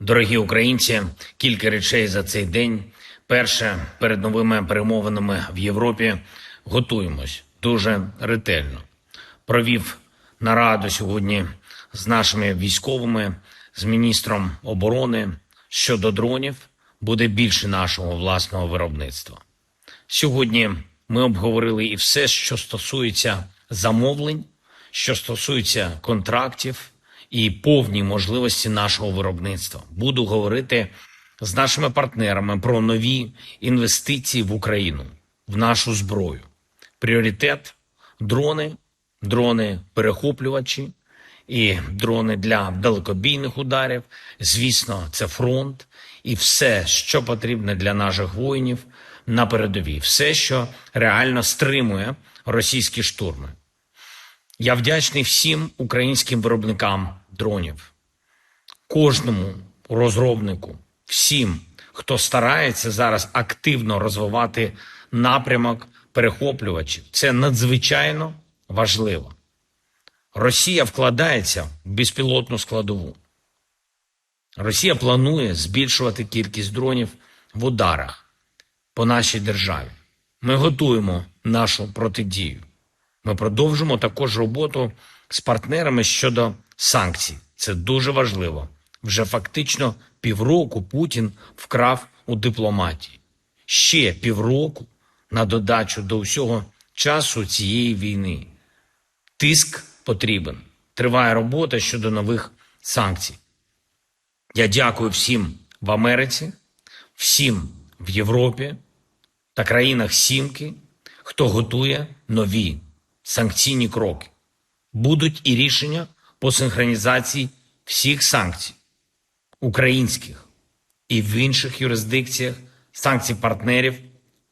Дорогі українці, кілька речей за цей день. Перше, перед новими перемовинами в Європі готуємось дуже ретельно. Провів нараду сьогодні з нашими військовими, з міністром оборони щодо дронів. Буде більше нашого власного виробництва. Сьогодні ми обговорили і все, що стосується замовлень, що стосується контрактів і повній можливості нашого виробництва. Буду говорити з нашими партнерами про нові інвестиції в Україну, в нашу зброю. Пріоритет дрони, дрони перехоплювачі і дрони для далекобійних ударів. Звісно, це фронт і все, що потрібно для наших воїнів на передовій, все, що реально стримує російські штурми. Я вдячний всім українським виробникам дронів, кожному розробнику, всім, хто старається зараз активно розвивати напрямок перехоплювачів. Це надзвичайно важливо. Росія вкладається в безпілотну складову. Росія планує збільшувати кількість дронів в ударах по нашій державі. Ми готуємо нашу протидію. Ми продовжимо також роботу з партнерами щодо санкцій. Це дуже важливо. Вже фактично півроку Путін вкрав у дипломатії. Ще півроку на додачу до всього часу цієї війни. Тиск потрібен. Триває робота щодо нових санкцій. Я дякую всім в Америці, всім в Європі та країнах Сімки, хто готує нові санкційні кроки. Будуть і рішення по синхронізації всіх санкцій українських і в інших юрисдикціях санкцій партнерів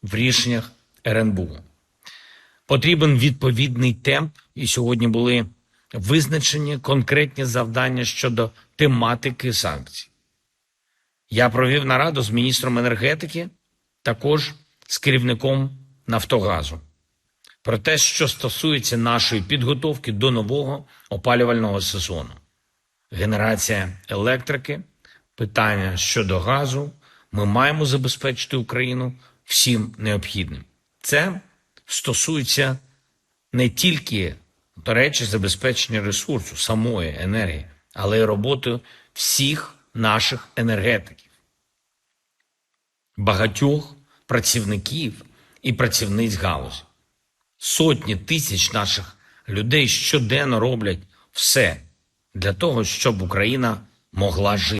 в рішеннях РНБУ. Потрібен відповідний темп, і сьогодні були визначені конкретні завдання щодо тематики санкцій. Я провів нараду з міністром енергетики, також з керівником Нафтогазу про те, що стосується нашої підготовки до нового опалювального сезону. Генерація електрики, питання щодо газу. Ми маємо забезпечити Україну всім необхідним. Це стосується не тільки, до речі, забезпечення ресурсу, самої енергії, але й роботи всіх наших енергетиків, багатьох працівників і працівниць галузі. Сотні тисяч наших людей щоденно роблять все для того, щоб Україна могла жити.